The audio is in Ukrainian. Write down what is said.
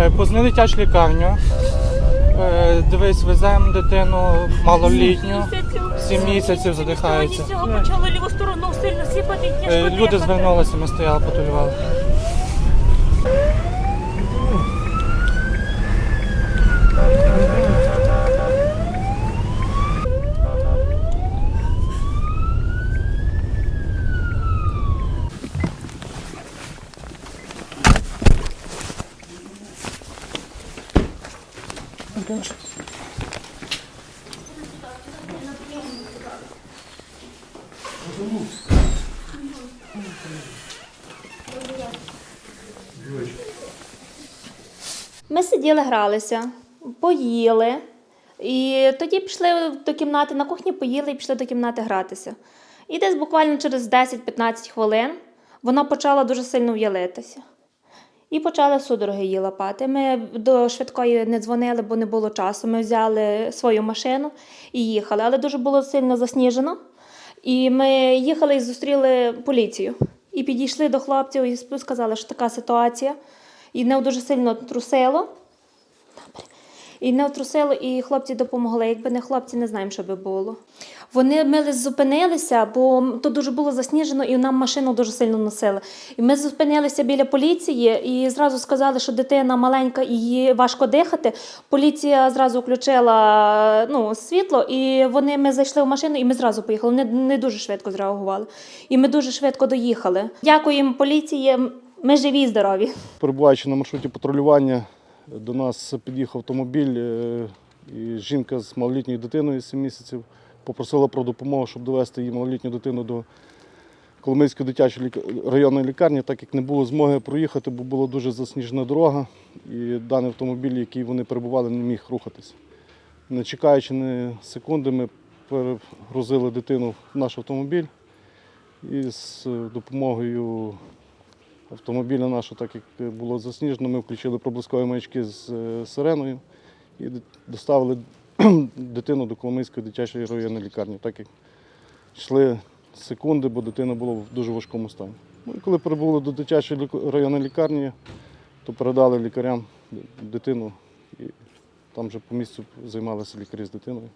Е, Позвонили дитячу лікарню. Е, Дивись, веземо дитину малолітню. Сім місяців задихається. Цього ліву сторону сильно сіпати. Е, Люди звернулися, ми стояли, патрулювали. Ми сиділи, гралися, поїли. І тоді пішли до кімнати на кухні, поїли і пішли до кімнати гратися. І десь буквально через 10-15 хвилин вона почала дуже сильно в'ялитися. І почали судороги її лапати. Ми до швидкої не дзвонили, бо не було часу. Ми взяли свою машину і їхали, але дуже було сильно засніжено. І ми їхали і зустріли поліцію. І підійшли до хлопців і сказали, що така ситуація. І не дуже сильно трусило. І не отрусило, і хлопці допомогли. Якби не хлопці, не знаємо, що би було. Вони ми зупинилися, бо то дуже було засніжено, і нам машину дуже сильно носили. І ми зупинилися біля поліції і зразу сказали, що дитина маленька і їй важко дихати. Поліція зразу включила ну, світло, і вони ми зайшли в машину, і ми зразу поїхали. Не, не дуже швидко зреагували. І ми дуже швидко доїхали. Дякуємо поліції. Ми живі і здорові. Перебуваючи на маршруті патрулювання, до нас під'їхав автомобіль, е, і жінка з малолітньою дитиною 7 місяців попросила про допомогу, щоб довести її малолітню дитину до Коломийської дитячої районної лікарні, так як не було змоги проїхати, бо була дуже засніжена дорога, і даний автомобіль, який вони перебували, не міг рухатися. Не чекаючи ні секунди, ми перегрузили дитину в наш автомобіль і з допомогою автомобіля нашого, так як було засніжено, ми включили проблискові маячки з е, сиреною і доставили дитину до Коломийської дитячої районної лікарні, так як йшли секунди, бо дитина була в дуже важкому стані. Ну, і коли прибули до дитячої районної лікарні, то передали лікарям дитину і там вже по місцю займалися лікарі з дитиною.